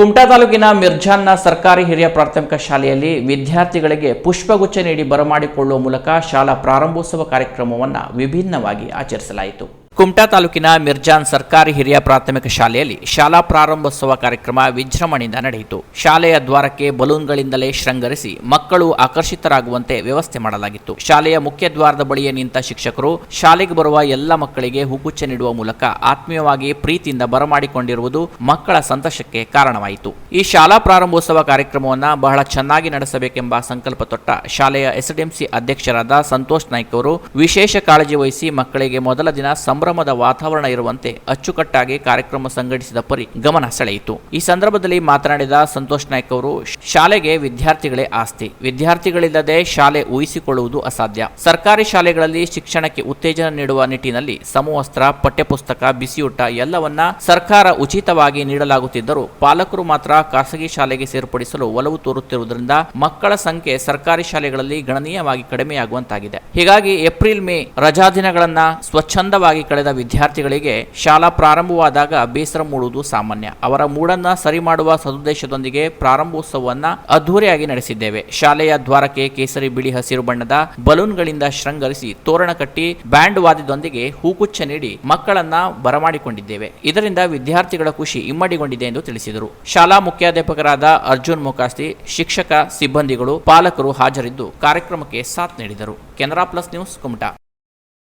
ಕುಮಟಾ ತಾಲೂಕಿನ ಮಿರ್ಜಾನ್ನ ಸರ್ಕಾರಿ ಹಿರಿಯ ಪ್ರಾಥಮಿಕ ಶಾಲೆಯಲ್ಲಿ ವಿದ್ಯಾರ್ಥಿಗಳಿಗೆ ಪುಷ್ಪಗುಚ್ಛ ನೀಡಿ ಬರಮಾಡಿಕೊಳ್ಳುವ ಮೂಲಕ ಶಾಲಾ ಪ್ರಾರಂಭೋತ್ಸವ ಕಾರ್ಯಕ್ರಮವನ್ನು ವಿಭಿನ್ನವಾಗಿ ಆಚರಿಸಲಾಯಿತು. ಕುಮಟಾ ತಾಲೂಕಿನ ಮಿರ್ಜಾನ್ ಸರ್ಕಾರಿ ಹಿರಿಯ ಪ್ರಾಥಮಿಕ ಶಾಲೆಯಲ್ಲಿ ಶಾಲಾ ಪ್ರಾರಂಭೋತ್ಸವ ಕಾರ್ಯಕ್ರಮ ವಿಜೃಂಭಣೆಯಿಂದ ನಡೆಯಿತು. ಶಾಲೆಯ ದ್ವಾರಕ್ಕೆ ಬಲೂನ್ಗಳಿಂದಲೇ ಶೃಂಗರಿಸಿ ಮಕ್ಕಳು ಆಕರ್ಷಿತರಾಗುವಂತೆ ವ್ಯವಸ್ಥೆ ಮಾಡಲಾಗಿತ್ತು. ಶಾಲೆಯ ಮುಖ್ಯ ದ್ವಾರದ ಬಳಿಯೇ ನಿಂತ ಶಿಕ್ಷಕರು ಶಾಲೆಗೆ ಬರುವ ಎಲ್ಲ ಮಕ್ಕಳಿಗೆ ಹೂಗುಚ್ಛ ನೀಡುವ ಮೂಲಕ ಆತ್ಮೀಯವಾಗಿ ಪ್ರೀತಿಯಿಂದ ಬರಮಾಡಿಕೊಂಡಿರುವುದು ಮಕ್ಕಳ ಸಂತೋಷಕ್ಕೆ ಕಾರಣವಾಯಿತು. ಈ ಶಾಲಾ ಪ್ರಾರಂಭೋತ್ಸವ ಕಾರ್ಯಕ್ರಮವನ್ನು ಬಹಳ ಚೆನ್ನಾಗಿ ನಡೆಸಬೇಕೆಂಬ ಸಂಕಲ್ಪ ತೊಟ್ಟ ಶಾಲೆಯ ಎಸ್ಡಿಎಂಸಿ ಅಧ್ಯಕ್ಷರಾದ ಸಂತೋಷ್ ನಾಯ್ಕ ಅವರು ವಿಶೇಷ ಕಾಳಜಿ ವಹಿಸಿ ಮಕ್ಕಳಿಗೆ ಮೊದಲ ದಿನ ಸಂಭ್ರಮದ ವಾತಾವರಣ ಇರುವಂತೆ ಅಚ್ಚುಕಟ್ಟಾಗಿ ಕಾರ್ಯಕ್ರಮ ಸಂಘಟಿಸಿದ ಪರಿ ಗಮನ ಸೆಳೆಯಿತು. ಈ ಸಂದರ್ಭದಲ್ಲಿ ಮಾತನಾಡಿದ ಸಂತೋಷ್ ನಾಯ್ಕ್ ಅವರು, ಶಾಲೆಗೆ ವಿದ್ಯಾರ್ಥಿಗಳೇ ಆಸ್ತಿ. ವಿದ್ಯಾರ್ಥಿಗಳಿಲ್ಲದೆ ಶಾಲೆ ಊಹಿಸಿಕೊಳ್ಳುವುದು ಅಸಾಧ್ಯ. ಸರ್ಕಾರಿ ಶಾಲೆಗಳಲ್ಲಿ ಶಿಕ್ಷಣಕ್ಕೆ ಉತ್ತೇಜನ ನೀಡುವ ನಿಟ್ಟಿನಲ್ಲಿ ಸಮವಸ್ತ್ರ, ಪಠ್ಯಪುಸ್ತಕ, ಬಿಸಿಯೂಟ ಎಲ್ಲವನ್ನ ಸರ್ಕಾರ ಉಚಿತವಾಗಿ ನೀಡಲಾಗುತ್ತಿದ್ದರೂ ಪಾಲಕರು ಮಾತ್ರ ಖಾಸಗಿ ಶಾಲೆಗೆ ಸೇರ್ಪಡಿಸಲು ಒಲವು ತೋರುತ್ತಿರುವುದರಿಂದ ಮಕ್ಕಳ ಸಂಖ್ಯೆ ಸರ್ಕಾರಿ ಶಾಲೆಗಳಲ್ಲಿ ಗಣನೀಯವಾಗಿ ಕಡಿಮೆಯಾಗುವಂತಾಗಿದೆ. ಹೀಗಾಗಿ ಏಪ್ರಿಲ್ ಮೇ ರಜಾ ದಿನಗಳನ್ನ ಸ್ವಚ್ಛಂದವಾಗಿ ಕಳೆದ ವಿದ್ಯಾರ್ಥಿಗಳಿಗೆ ಶಾಲಾ ಪ್ರಾರಂಭವಾದಾಗ ಬೇಸರ ಮೂಡುವುದು ಸಾಮಾನ್ಯ. ಅವರ ಮೂಡನ್ನ ಸರಿ ಮಾಡುವ ಸದುದ್ದೇಶದೊಂದಿಗೆ ಪ್ರಾರಂಭೋತ್ಸವವನ್ನ ಅದ್ದೂರಿಯಾಗಿ ನಡೆಸಿದ್ದೇವೆ. ಶಾಲೆಯ ದ್ವಾರಕ್ಕೆ ಕೇಸರಿ ಬಿಳಿ ಹಸಿರು ಬಣ್ಣದ ಬಲೂನ್ಗಳಿಂದ ಶೃಂಗರಿಸಿ ತೋರಣ ಕಟ್ಟಿ ಬ್ಯಾಂಡ್ ವಾದ್ಯದೊಂದಿಗೆ ಹೂಕುಚ್ಛ ನೀಡಿ ಮಕ್ಕಳನ್ನ ಬರಮಾಡಿಕೊಂಡಿದ್ದೇವೆ. ಇದರಿಂದ ವಿದ್ಯಾರ್ಥಿಗಳ ಖುಷಿ ಇಮ್ಮಡಿಗೊಂಡಿದೆ ಎಂದು ತಿಳಿಸಿದರು. ಶಾಲಾ ಮುಖ್ಯಾಧ್ಯಾಪಕರಾದ ಅರ್ಜುನ್ ಮೊಕಾಸ್ತಿ, ಶಿಕ್ಷಕ ಸಿಬ್ಬಂದಿಗಳು, ಪಾಲಕರು ಹಾಜರಿದ್ದು ಕಾರ್ಯಕ್ರಮಕ್ಕೆ ಸಾಥ್ ನೀಡಿದರು. Canara plus news Kumta.